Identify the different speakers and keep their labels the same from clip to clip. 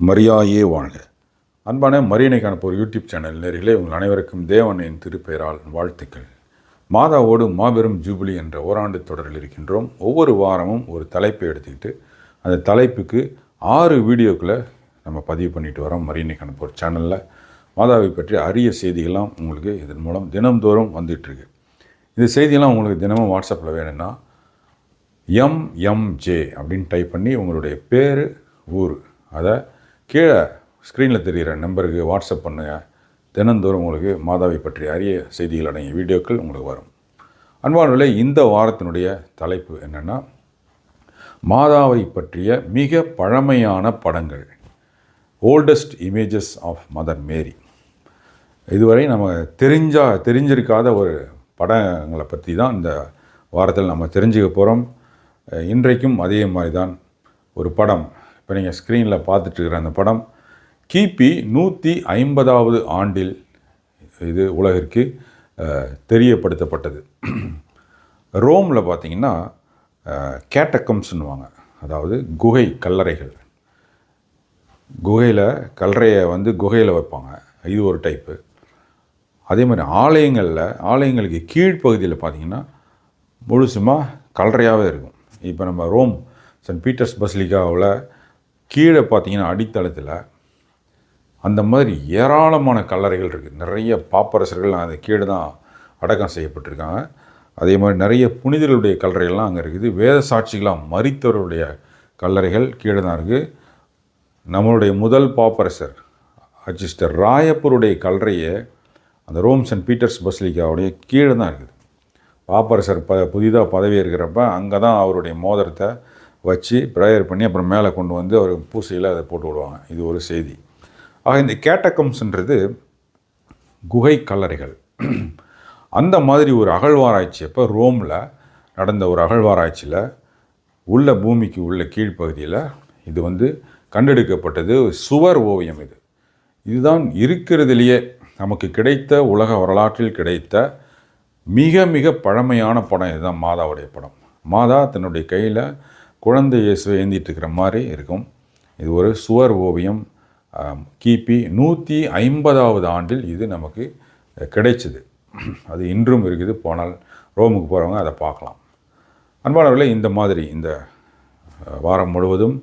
Speaker 1: மரியாயே வாழ்க. அன்பான மரியணைக்கான ஒரு யூடியூப் சேனல் நேரிலே உங்கள் அனைவருக்கும் தேவனின் திருப்பெயரால் வாழ்த்துக்கள். மாதாவோடு மாபெரும் ஜூபிலி என்ற ஓராண்டு தொடரில் இருக்கின்றோம். ஒவ்வொரு வாரமும் ஒரு தலைப்பை எடுத்துக்கிட்டு அந்த தலைப்புக்கு ஆறு வீடியோக்களை நம்ம பதிவு பண்ணிட்டு வரோம் மரியணைக்கான ஒரு சேனலில். மாதாவை பற்றி அரிய செய்திகள்லாம் உங்களுக்கு இதன் மூலம் தினம்தோறும் வந்துட்டுருக்கு இந்த செய்தியெல்லாம் உங்களுக்கு தினமும் வாட்ஸ்அப்பில் வேணும்னா எம்எம்ஜே அப்படின்னு டைப் பண்ணி உங்களுடைய பேர் ஊர் அதை கீழே ஸ்க்ரீனில் தெரிகிற நம்பருக்கு வாட்ஸ்அப் பண்ணுங்கள் தினந்தோறும் உங்களுக்கு மாதாவை பற்றிய அரிய செய்திகள் அடங்கிய வீடியோக்கள் உங்களுக்கு வரும். அன்பானவர்களே இந்த வாரத்தினுடைய தலைப்பு என்னென்னா மாதாவை பற்றிய மிக பழமையான படங்கள். Oldest images of mother Mary இதுவரை நம்ம தெரிஞ்சா தெரிஞ்சிருக்காத ஒரு படங்களை பற்றி தான் இந்த வாரத்தில் நம்ம தெரிஞ்சுக்க போகிறோம் இன்றைக்கும் அதே மாதிரி தான் ஒரு படம் இப்போ நீங்கள் ஸ்க்ரீனில் பார்த்துட்ருக்குற அந்த படம் கிபி நூற்றி ஐம்பதாவது ஆண்டில் இது உலகிற்கு தெரியப்படுத்தப்பட்டது. ரோமில் பார்த்தீங்கன்னா கேட்டக்கம்ஸ்னுவாங்க அதாவது குகை கல்லறைகள். குகையில் கல்லறையை வந்து குகையில் வைப்பாங்க. இது ஒரு டைப்பு அதே மாதிரி ஆலயங்களில் ஆலயங்களுக்கு கீழ்ப்பகுதியில் பார்த்தீங்கன்னா முழுசுமாக கல்லறையாகவே இருக்கும். இப்போ நம்ம ரோம் சென்ட் பீட்டர்ஸ் பஸ்லிகாவில் கீழே பார்த்தீங்கன்னா அடித்தளத்தில் அந்த மாதிரி ஏராளமான கல்லறைகள் இருக்குது நிறைய பாப்பரசர்கள் அந்த கீழே தான் அடக்கம் செய்யப்பட்டிருக்காங்க. அதே மாதிரி நிறைய புனிதர்களுடைய கல்லறைகள்லாம் அங்கே இருக்குது. வேத சாட்சிகளாக மறித்தவர்களுடைய கல்லறைகள் கீழே தான் இருக்குது நம்மளுடைய முதல் பாப்பரசர் அஜிஸ்டர் ராயப்பருடைய கல்லறையை அந்த ரோம் சென்ட் பீட்டர்ஸ் பஸ்லிக்காவுடைய கீழே தான் இருக்குது. பாப்பரசர் ப புதிதாக பதவி இருக்கிறப்ப அங்கே தான் அவருடைய மோதிரத்தை வச்சு ப்ரேயர் பண்ணி அப்புறம் மேலே கொண்டு வந்து அவர் பூசையில் அதை போட்டு விடுவாங்க. இது ஒரு செய்தி. ஆக இந்த கேட்டகம்ஸ்ன்றது குகை கல்லறைகள். அந்த மாதிரி ஒரு அகழ்வாராய்ச்சி. அப்போ ரோமில் நடந்த ஒரு அகழ்வாராய்ச்சியில் உள்ள பூமிக்கு உள்ள கீழ்ப்பகுதியில் இது வந்து கண்டெடுக்கப்பட்டது சுவர் ஓவியம் இது. இதுதான் இருக்கிறதுலையே நமக்கு கிடைத்த உலக வரலாற்றில் கிடைத்த மிக மிக பழமையான படம் இதுதான் மாதாவுடைய படம். மாதா தன்னுடைய கையில் குழந்தை இயேசுவை ஏந்திட்டு இருக்கிற மாதிரி இருக்கும். இது ஒரு சுவர் ஓவியம். கிபி நூற்றி ஐம்பதாவது ஆண்டில் இது நமக்கு கிடைச்சிது. கிடைச்சது அது இன்றும் இருக்குது. போனால் ரோமுக்கு போகிறவங்க அதை பார்க்கலாம். அன்பாளர்களே இந்த மாதிரி இந்த வாரம் முழுவதும்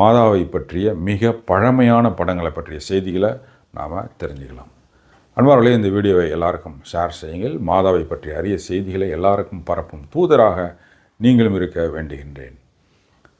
Speaker 1: மாதாவை பற்றிய மிக பழமையான படங்களை பற்றிய செய்திகளை நாம் தெரிஞ்சுக்கலாம். அன்பார்களே இந்த வீடியோவை எல்லாருக்கும் ஷேர் செய்யுங்கள். மாதாவை பற்றிய அரிய செய்திகளை எல்லாருக்கும் பரப்பும் தூதராக நீங்களும் இருக்க வேண்டுகின்றேன்.